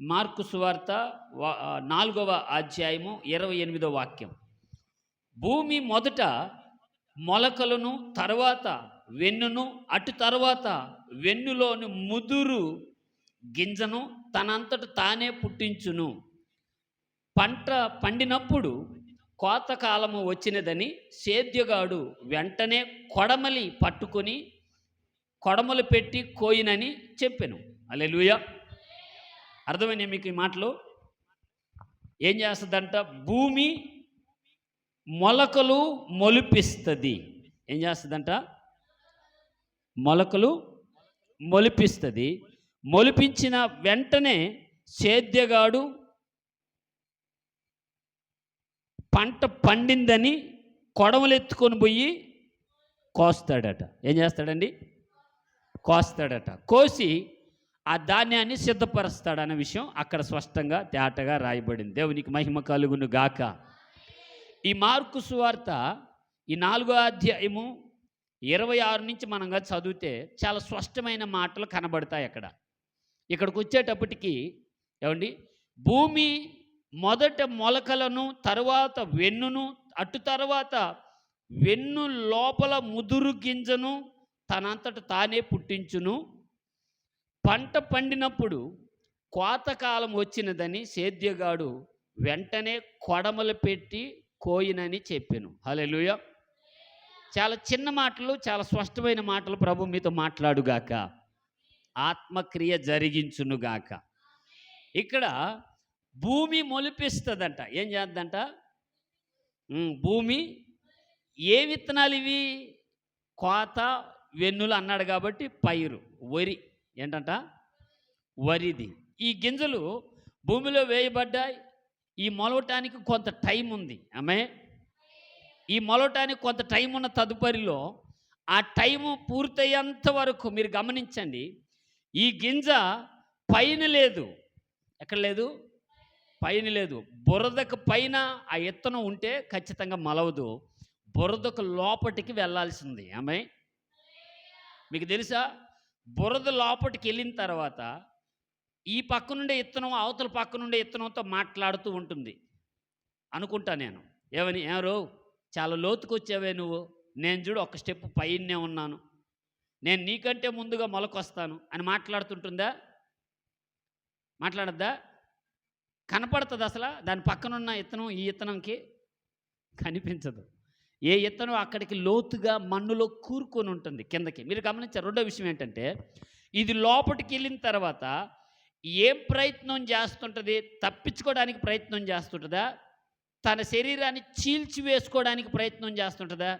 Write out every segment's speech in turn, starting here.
Mark సువార్త నాలుగవ అధ్యాయము ఇరవై ఎనిమిదో వాక్యం. భూమి మొదట మొలకలను తర్వాత వెన్నును అటు తర్వాత వెన్నులోని ముదురు గింజను తనంతట తానే పుట్టించును. పంట పండినప్పుడు కోతకాలము వచ్చినదని సేద్యగాడు వెంటనే కొడమలి పట్టుకొని కొడమలు పెట్టి కోయినని చెప్పాను. అలెలుయా అర్థమైనా మీకు ఈ మాటలు? ఏం చేస్తుందంట? భూమి మొలకలు మొలిపిస్తుంది. ఏం చేస్తుందంట? మొలకలు మొలిపిస్తుంది. మొలిపించిన వెంటనే సేద్యగాడు పంట పండిందని కొడవలు ఎత్తుకొని పోయి కోస్తాడట. ఏం చేస్తాడండి? కోస్తాడట. కోసి ఆ ధాన్యాన్ని సిద్ధపరుస్తాడన్న విషయం అక్కడ స్పష్టంగా తేటగా రాయబడింది. దేవునికి మహిమ కలుగును గాక. ఈ మార్కు సువార్త ఈ నాలుగో అధ్యాయము ఇరవై ఆరు నుంచి మనంగా చదివితే చాలా స్పష్టమైన మాటలు కనబడతాయి అక్కడ. ఇక్కడికి వచ్చేటప్పటికి ఏమండి? భూమి మొదట మొలకలను తర్వాత వెన్నును అటు తర్వాత వెన్ను లోపల ముదురు గింజను తనంతట తానే పుట్టించును. పంట పండినప్పుడు కోతకాలం వచ్చినదని సేద్యగాడు వెంటనే కొడమలు పెట్టి కోయినని చెప్పాను. హల్లెలూయా. చాలా చిన్న మాటలు చాలా స్పష్టమైన మాటలు ప్రభు మీతో మాట్లాడుగాక. ఆత్మక్రియ జరిగించునుగాక. ఇక్కడ భూమి మొలిపిస్తుందంట. ఏం చేద్దంట? భూమి ఏ విత్తనాలు ఇవి? కోత వెన్నులు అన్నాడు కాబట్టి పైరు వరి. ఏంటంట? వరిది. ఈ గింజలు భూమిలో వేయబడ్డాయి. ఈ మొలవటానికి కొంత టైం ఉంది. ఆమె? ఈ మొలవటానికి కొంత టైం ఉన్న తదుపరిలో ఆ టైము పూర్తయ్యేంత వరకు మీరు గమనించండి. ఈ గింజ పైన లేదు. ఎక్కడ లేదు? పైన లేదు. బురదకు పైన ఆ ఎత్తనం ఉంటే ఖచ్చితంగా మలవదు. బురదకు లోపటికి వెళ్ళాల్సింది. ఆమె? మీకు తెలుసా? బురద లోపటికి వెళ్ళిన తర్వాత ఈ పక్క నుండే ఇత్తనం అవతల పక్క నుండే ఇత్తనంతో మాట్లాడుతూ ఉంటుంది. అనుకుంటా నేను. ఏమని? ఎవరు చాలా లోతుకు వచ్చావే నువ్వు. నేను చూడు ఒక స్టెప్ పైనే ఉన్నాను. నేను నీకంటే ముందుగా మొలకొస్తాను అని మాట్లాడుతుంటుందా? మాట్లాడద్దా? కనపడుతుంది అసలు? దాని పక్కనున్న ఇత్తనం ఈ ఇత్తనంకి కనిపించదు. ఏ ఇత్తనం అక్కడికి లోతుగా మన్నులో కూరుకొని ఉంటుంది కిందకి. మీరు గమనించారు రెండో విషయం ఏంటంటే ఇది లోపలికి వెళ్ళిన తర్వాత ఏం ప్రయత్నం చేస్తుంటుంది? తప్పించుకోవడానికి ప్రయత్నం చేస్తుంటుందా? తన శరీరాన్ని చీల్చి వేసుకోవడానికి ప్రయత్నం చేస్తుంటుందా?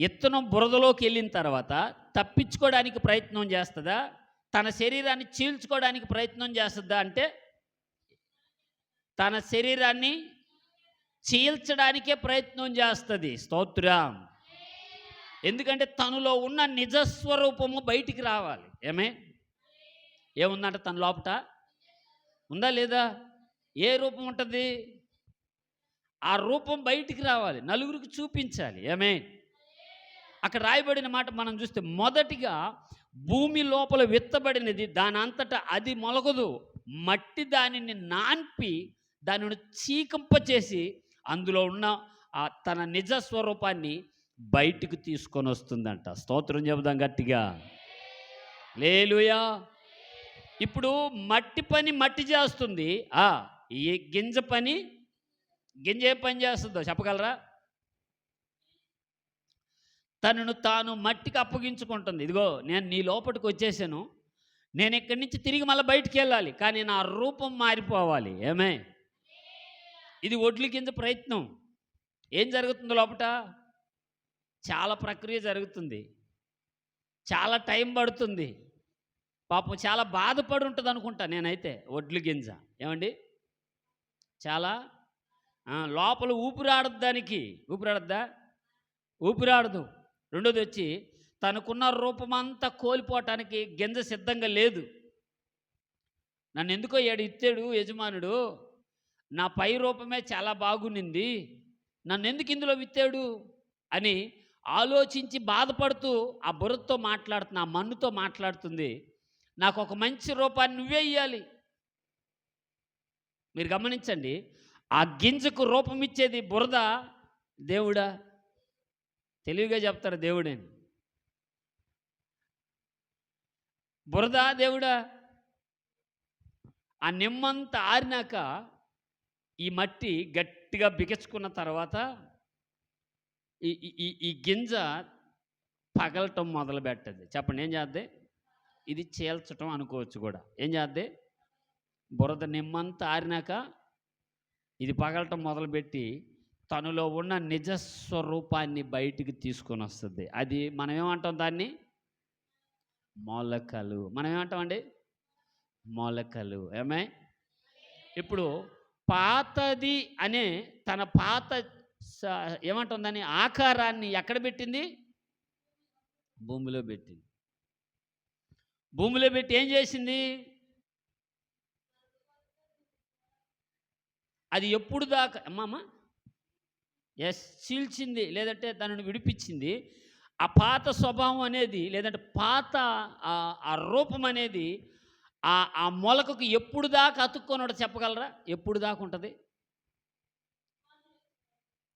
ఇత్తనం బురదలోకి వెళ్ళిన తర్వాత తప్పించుకోవడానికి ప్రయత్నం చేస్తుందా? తన శరీరాన్ని చీల్చుకోవడానికి ప్రయత్నం చేస్తుందా? అంటే తన శరీరాన్ని చీల్చడానికే ప్రయత్నం చేస్తుంది. స్తోత్రం. ఎందుకంటే తనలో ఉన్న నిజస్వరూపము బయటికి రావాలి. ఏమే? ఏముందంట తన లోపట? ఉందా లేదా? ఏ రూపం ఉంటుంది? ఆ రూపం బయటికి రావాలి. నలుగురికి చూపించాలి. ఏమే? అక్కడ రాయబడిన మాట మనం చూస్తే మొదటిగా భూమి లోపల విత్తబడినది దాని అంతటా అది మొలగదు. మట్టి దానిని నాన్పి దానిని చీకంపచేసి అందులో ఉన్న ఆ తన నిజ స్వరూపాన్ని బయటికి తీసుకొని వస్తుందంట. స్తోత్రం చెబుదాం గట్టిగా. లేలుయా. ఇప్పుడు మట్టి పని మట్టి చేస్తుంది. ఆ ఈ గింజ పని గింజ ఏ పని చేస్తుందో చెప్పగలరా? తనను తాను మట్టికి అప్పగించుకుంటుంది. ఇదిగో నేను నీ లోపలికి వచ్చేసాను. నేను ఇక్కడి నుంచి తిరిగి మళ్ళీ బయటికి వెళ్ళాలి. కానీ నా రూపం మారిపోవాలి. ఏమే? ఇది ఒడ్లు కింద ప్రయత్నం. ఏం జరుగుతుంది లోపట? చాలా ప్రక్రియ జరుగుతుంది. చాలా టైం పడుతుంది. పాపం చాలా బాధపడి ఉంటుంది అనుకుంటా నేనైతే ఒడ్లు గింజ. ఏమండి? చాలా లోపల ఊపిరాడద్దానికి ఊపిరాడద్దా? ఊపిరాడదు. రెండోది వచ్చి తనకున్న రూపమంతా కోల్పోవటానికి గింజ సిద్ధంగా లేదు. నన్ను ఎందుకో ఏడు ఇచ్చాడు యజమానుడు. నా పై రూపమే చాలా బాగునింది. నన్ను ఎందుకు ఇందులో విత్తాడు? అని ఆలోచించి బాధపడుతూ ఆ బుర్రతో మాట్లాడుతున్న ఆ మన్నుతో మాట్లాడుతుంది. నాకు ఒక మంచి రూపాన్ని నువ్వే ఇయ్యాలి. మీరు గమనించండి ఆ గింజకు రూపం ఇచ్చేది బురద దేవుడా? తెలివిగా చెప్తారు దేవుడేని బురద దేవుడా? ఆ నిమ్మంత ఆరినాక ఈ మట్టి గట్టిగా బిగించుకున్న తర్వాత ఈ ఈ- ఈ గింజ పగలటం మొదలు పెట్టద్ది. చెప్పండి ఏం చేద్ది? ఇది చీల్చటం అనుకోవచ్చు కూడా. ఏం చేద్ది? బురద నిమ్మంతా ఆరినాక ఇది పగలటం మొదలుపెట్టి తనలో ఉన్న నిజ స్వరూపాన్ని బయటికి తీసుకొని వస్తుంది. అది మనం ఏమంటాం దాన్ని? మొలకలు. మనం ఏమంటామండి? మొలకలు. ఏమే? ఇప్పుడు పాతది అనే తన పాత స- ఏమంటాం దాన్ని ఆకారాన్ని ఎక్కడ పెట్టింది? భూమిలో పెట్టింది. భూమిలో పెట్టి ఏం చేసింది? అది ఎప్పుడు దాకా అమ్మమ్మ ఎస్ చీల్చింది లేదంటే దానిని విడిపించింది. ఆ పాత స్వభావం అనేది లేదంటే పాత ఆ రూపం అనేది ఆ ఆ మొలకకు ఎప్పుడు దాకా అతుక్కొని చెప్పగలరా? ఎప్పుడు దాకా ఉంటుంది?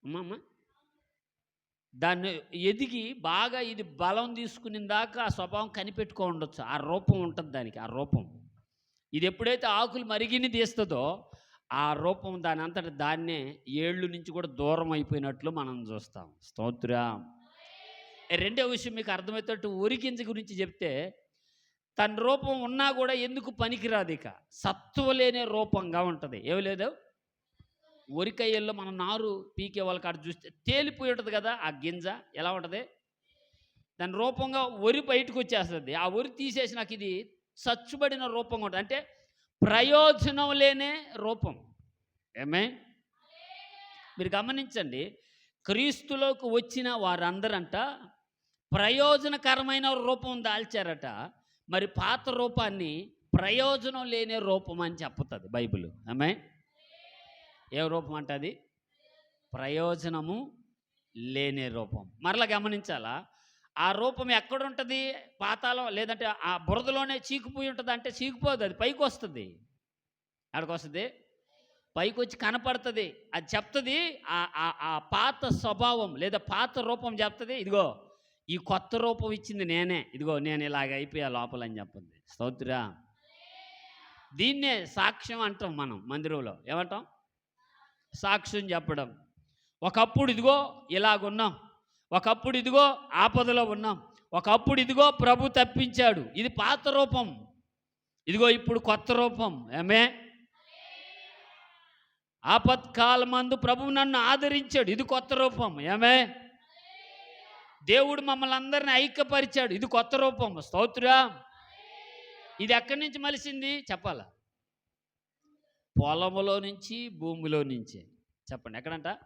అమ్మమ్మ. దాన్ని ఎదిగి బాగా ఇది బలం తీసుకుని దాకా ఆ స్వభావం కనిపెట్టుకో ఉండొచ్చు. ఆ రూపం ఉంటుంది దానికి ఆ రూపం. ఇది ఎప్పుడైతే ఆకులు మరిగిని తీస్తుందో ఆ రూపం దాని అంతట దాన్నే ఏళ్ళు నుంచి కూడా దూరం అయిపోయినట్లు మనం చూస్తాం. స్తోత్రం. రెండో విషయం మీకు అర్థమవుతట్టు ఉరికింజ గురించి చెప్తే తన రూపం ఉన్నా కూడా ఎందుకు పనికిరాదు ఇక? సత్తువ లేనే రూపంగా ఉంటుంది. ఏమి లేదు? ఒరికయ్యల్లో మన నారు పీకే వాళ్ళకి అటు చూస్తే తేలిపోయి ఉంటుంది కదా ఆ గింజ? ఎలా ఉంటుంది? దాని రూపంగా వరి బయటకు వచ్చేస్తుంది. ఆ వరి తీసేసి నాకు ఇది చచ్చుబడిన రూపంగా ఉంటుంది. అంటే ప్రయోజనం లేనే రూపం. ఏమే? మీరు గమనించండి. క్రీస్తులోకి వచ్చిన వారందరంట ప్రయోజనకరమైన రూపం దాల్చారట. మరి పాత రూపాన్ని ప్రయోజనం లేని రూపం అని చెప్పుతుంది బైబిల్. ఆమె ఏ రూపం అంటది ప్రయోజనము లేని రూపం. మరలా గమనించాలా? ఆ రూపం ఎక్కడ ఉంటుంది లేదంటే ఆ బురదలోనే చీకిపోయి ఉంటుంది అంటే చీకిపోదు అది పైకి వస్తుంది అక్కడికి వస్తుంది పైకి వచ్చి కనపడుతుంది. అది చెప్తుంది ఆ- ఆ- ఆ పాత స్వభావం లేదా పాత రూపం చెప్తుంది. ఇదిగో ఈ కొత్త రూపం ఇచ్చింది నేనే. ఇదిగో నేను ఇలాగ అయిపోయా లోపల అని చెప్పింది. స్తోత్రా. దీన్నే సాక్ష్యం అంటాం మనం మందిరంలో. ఏమంటాం? సాక్ష్యం చెప్పడం. ఒకప్పుడు ఇదిగో ఇలాగున్నాం. ఒకప్పుడు ఇదిగో ఆపదలో ఉన్నాం. ఒకప్పుడు ఇదిగో ప్రభు తప్పించాడు. ఇది పాత రూపం. ఇదిగో ఇప్పుడు కొత్త రూపం. ఏమే? ఆపత్కాలమందు ప్రభు నన్ను ఆదరించాడు. ఇది కొత్త రూపం. ఏమే? దేవుడు మమ్మల్ని అందరిని ఐక్యపరిచాడు. ఇది కొత్త రూపం. స్తోత్రా ఇది ఎక్కడి నుంచి మలిసింది? చెప్పాలా? పొలములో నుంచి భూమిలో నుంచి. చెప్పండి. ఎక్కడంట?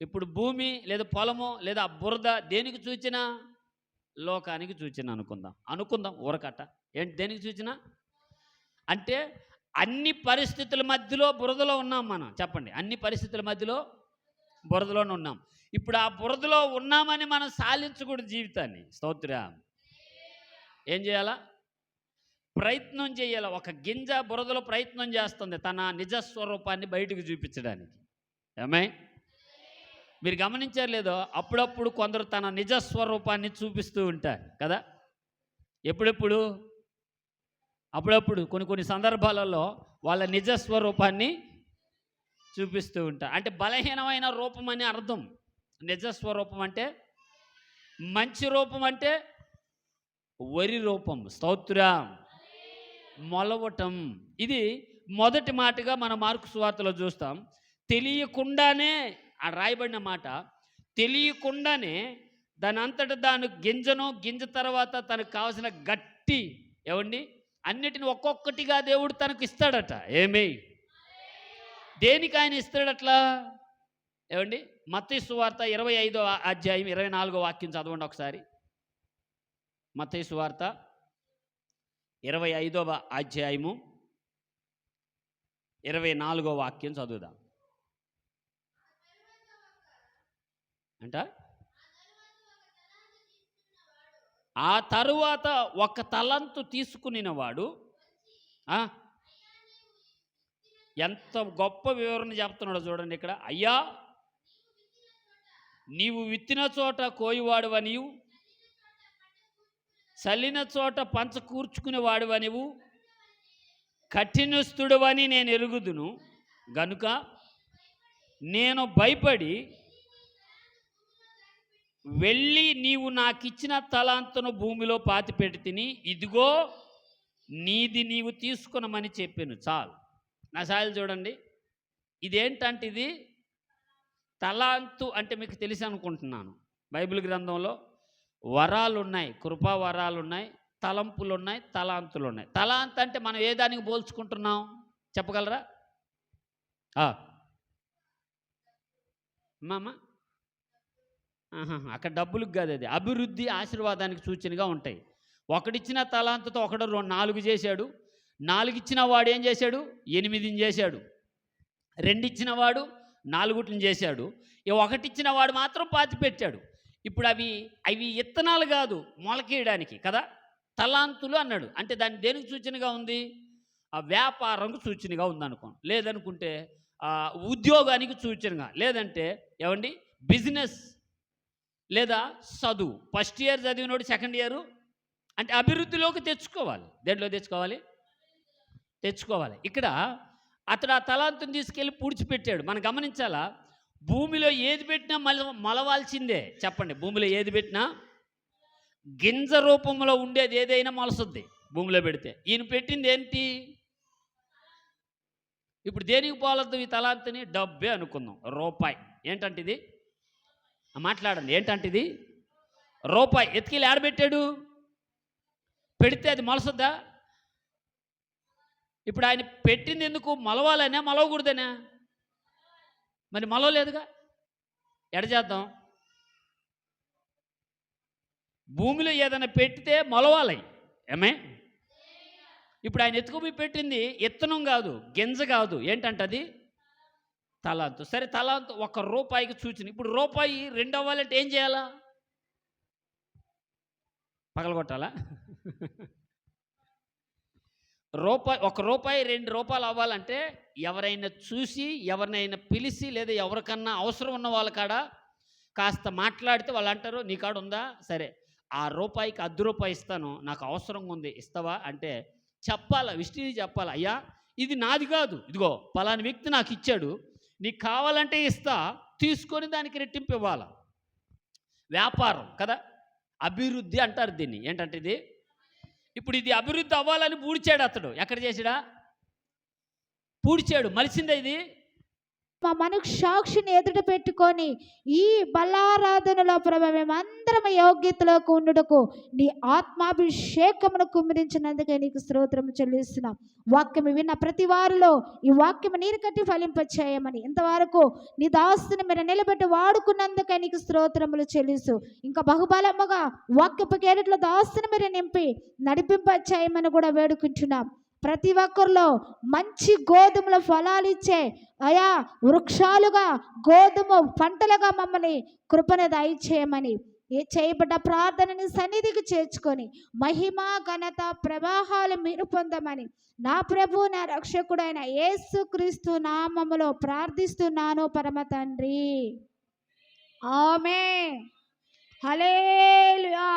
ఇప్పుడు భూమి లేదా పొలము లేదా బురద దేనికి చూచినా లోకానికి చూచినా అనుకుందాం. అనుకుందాం. ఊరకట్ట. ఏంటి దేనికి చూచినా అంటే అన్ని పరిస్థితుల మధ్యలో బురదలో ఉన్నాం మనం. చెప్పండి. అన్ని పరిస్థితుల మధ్యలో బురదలోనే ఉన్నాం. ఇప్పుడు ఆ బురదలో ఉన్నామని మనం సాధించకూడదు జీవితాన్ని. స్తోత్ర. ఏం చేయాలా? ప్రయత్నం చేయాలి? ఒక గింజ బురదలో ప్రయత్నం చేస్తుంది తన నిజ స్వరూపాన్ని బయటకు చూపించడానికి. ఏమై? మీరు గమనించారు లేదో అప్పుడప్పుడు కొందరు తన నిజ స్వరూపాన్ని చూపిస్తూ ఉంటారు కదా? ఎప్పుడెప్పుడు? అప్పుడప్పుడు కొన్ని కొన్ని సందర్భాలలో వాళ్ళ నిజ స్వరూపాన్ని చూపిస్తూ ఉంటారు అంటే బలహీనమైన రూపం అని అర్థం. నిజస్వరూపం అంటే మంచి రూపం అంటే వరి రూపం స్తోత్ర మొలవటం. ఇది మొదటి మాటగా మన మార్కు సువార్తలో చూస్తాం. తెలియకుండానే ఆ రాయబడిన మాట తెలియకుండానే దాని అంతట దాని గింజను గింజ తర్వాత తనకు కావలసిన గట్టి ఏమండి? అన్నిటిని ఒక్కొక్కటిగా దేవుడు తనకు ఇస్తాడట. ఏమే? దేనికి ఆయన ఇస్తాడు అట్లా? ఏమండి? మత్తయి వార్త ఇరవై ఐదో అధ్యాయం ఇరవై నాలుగో వాక్యం చదవండి ఒకసారి. మత్తయి వార్త ఇరవై ఐదవ అధ్యాయము ఇరవై నాలుగో వాక్యం చదువుదాం. అంట? ఆ తరువాత ఒక తలంతు తీసుకునినవాడు ఎంత గొప్ప వివరణ చెప్తున్నాడో చూడండి ఇక్కడ. అయ్యా నీవు విత్తిన చోట కోయివాడువనివు చల్లిన చోట పంచ కూర్చుకునేవాడువనివు కఠినస్తుడువని నేను ఎరుగుదును. గనుక నేను భయపడి వెళ్ళి నీవు నాకిచ్చిన తలాంతను భూమిలో పాతిపెట్టి తిని ఇదిగో నీది నీవు తీసుకునమని చెప్పాను చాలు. నా సాయిలు చూడండి. ఇదేంటంటే ఇది తలాంతు అంటే మీకు తెలిసి అనుకుంటున్నాను బైబిల్ గ్రంథంలో వరాలు ఉన్నాయి కృపా వరాలు ఉన్నాయి తలంపులు ఉన్నాయి తలాంతులు ఉన్నాయి తలాంత్ అంటే మనం ఏ దానికి పోల్చుకుంటున్నాం? చెప్పగలరా? ఆ. మామ అక్కడ డబ్బులకు కాదు అది. అభివృద్ధి ఆశీర్వాదానికి సూచనగా ఉంటాయి. ఒకడిచ్చిన తలాంతతో ఒకడు రెండు నాలుగు చేశాడు. నాలుగు ఇచ్చిన వాడు ఏం చేశాడు? ఎనిమిదిని చేశాడు. రెండు ఇచ్చిన వాడు నాలుగుటిని చేశాడు. ఇక ఒకటి ఇచ్చిన వాడు మాత్రం పాతి పెట్టాడు. ఇప్పుడు అవి అవి ఇత్తనాలు కాదు మొలకేయడానికి కదా? తలాంతులు అన్నాడు. అంటే దాన్ని దేనికి సూచనగా ఉంది? ఆ వ్యాపారంకు సూచనగా ఉందనుకో లేదనుకుంటే ఉద్యోగానికి సూచనగా. లేదంటే ఏమండి? బిజినెస్ లేదా చదువు. ఫస్ట్ ఇయర్ చదివినోడు సెకండ్ ఇయర్. అంటే అభివృద్ధిలోకి తెచ్చుకోవాలి. దేంట్లో తెచ్చుకోవాలి? తెచ్చుకోవాలి. ఇక్కడ అతడు ఆ తలాంతుని తీసుకెళ్ళి పూడ్చిపెట్టాడు. మనం గమనించాలా? భూమిలో ఏది పెట్టినా మల మలవాల్సిందే. చెప్పండి భూమిలో ఏది పెట్టినా గింజ రూపంలో ఉండేది ఏదైనా మొలసుద్ది భూమిలో పెడితే. ఈయన పెట్టింది ఏంటి? ఇప్పుడు దేనికి పోలద్దు ఈ తలాంతిని? డబ్బే అనుకుందాం. రూపాయి. ఏంటంటే ఇది మాట్లాడండి. ఏంటంటే ఇది రూపాయి. ఎత్తుకెళ్ళి ఆడబెట్టాడు? పెడితే అది మొలసద్దా? ఇప్పుడు ఆయన పెట్టింది ఎందుకు? మలవాలనే? మలవకూడదనే? మరి మలవలేదుగా? ఎడజేద్దాం భూమిలో ఏదైనా పెడితే మొలవాలి. ఏమే? ఇప్పుడు ఆయన ఎత్తుకుపోయి పెట్టింది ఇత్తనం కాదు గింజ కాదు. ఏంటంటది? తలాంతు. సరే తలాంతు ఒక రూపాయికి సూచన. ఇప్పుడు రూపాయి రెండు అవ్వాలంటే ఏం చేయాలా? పగలగొట్టాలా? రూపాయి ఒక రూపాయి రెండు రూపాయలు అవ్వాలంటే ఎవరైనా చూసి ఎవరినైనా పిలిచి లేదా ఎవరికన్నా అవసరం ఉన్న వాళ్ళ కాడ కాస్త మాట్లాడితే వాళ్ళు అంటారు నీ కాడ ఉందా? సరే. ఆ రూపాయికి అర్ధ రూపాయి ఇస్తాను నాకు అవసరం ఉంది ఇస్తావా? అంటే చెప్పాలా విష్ణుని చెప్పాలా అయ్యా ఇది నాది కాదు ఇదిగో పలాని వ్యక్తి నాకు ఇచ్చాడు నీకు కావాలంటే ఇస్తా తీసుకొని దానికి రెట్టింపు ఇవ్వాలా? వ్యాపారం కదా అభివృద్ధి అంటారు దీన్ని. ఏంటంటే ఇది ఇప్పుడు ఇది అభివృద్ధి అవ్వాలని పూడ్చాడు అతడు. ఎక్కడ చేసాడా పూడ్చాడు. మలిసిందా ఇది? మా సాక్షిని ఎదుట పెట్టుకొని ఈ బలారాధనలో ప్రభా మేమందరం యోగ్యతలోకి ఉండుటకు నీ ఆత్మాభిషేకమును కుమ్మరించినందుకే నీకు స్తోత్రం చెల్లిస్తున్నాం. వాక్యం విన్న ప్రతి వారిలో ఈ వాక్యం నీరు కట్టి ఫలింపచేయమని ఇంతవరకు నీ దాస్తుని మీరు నిలబెట్టి వాడుకున్నందుకే నీకు స్తోత్రములు చెల్లిస్తూ ఇంకా బహుబలముగా వాక్యపు కేరట్లో దాస్తుని మీరు నింపి నడిపింపచేయమని కూడా వేడుకుంటున్నాం. ప్రతి ఒక్కరిలో మంచి గోధుమల ఫలాలు ఇచ్చే అయా వృక్షాలుగా గోధుమ పంటలుగా మమ్మల్ని కృపణ దయచేయమని ఏ చేయబడ్డ ప్రార్థనని సన్నిధికి చేర్చుకొని మహిమ ఘనత ప్రవాహాలు మీరు పొందమని నా ప్రభు నా రక్షకుడైన యేసు క్రీస్తు నామములో ప్రార్థిస్తున్నాను పరమ తండ్రి. ఆమె హలేలుయా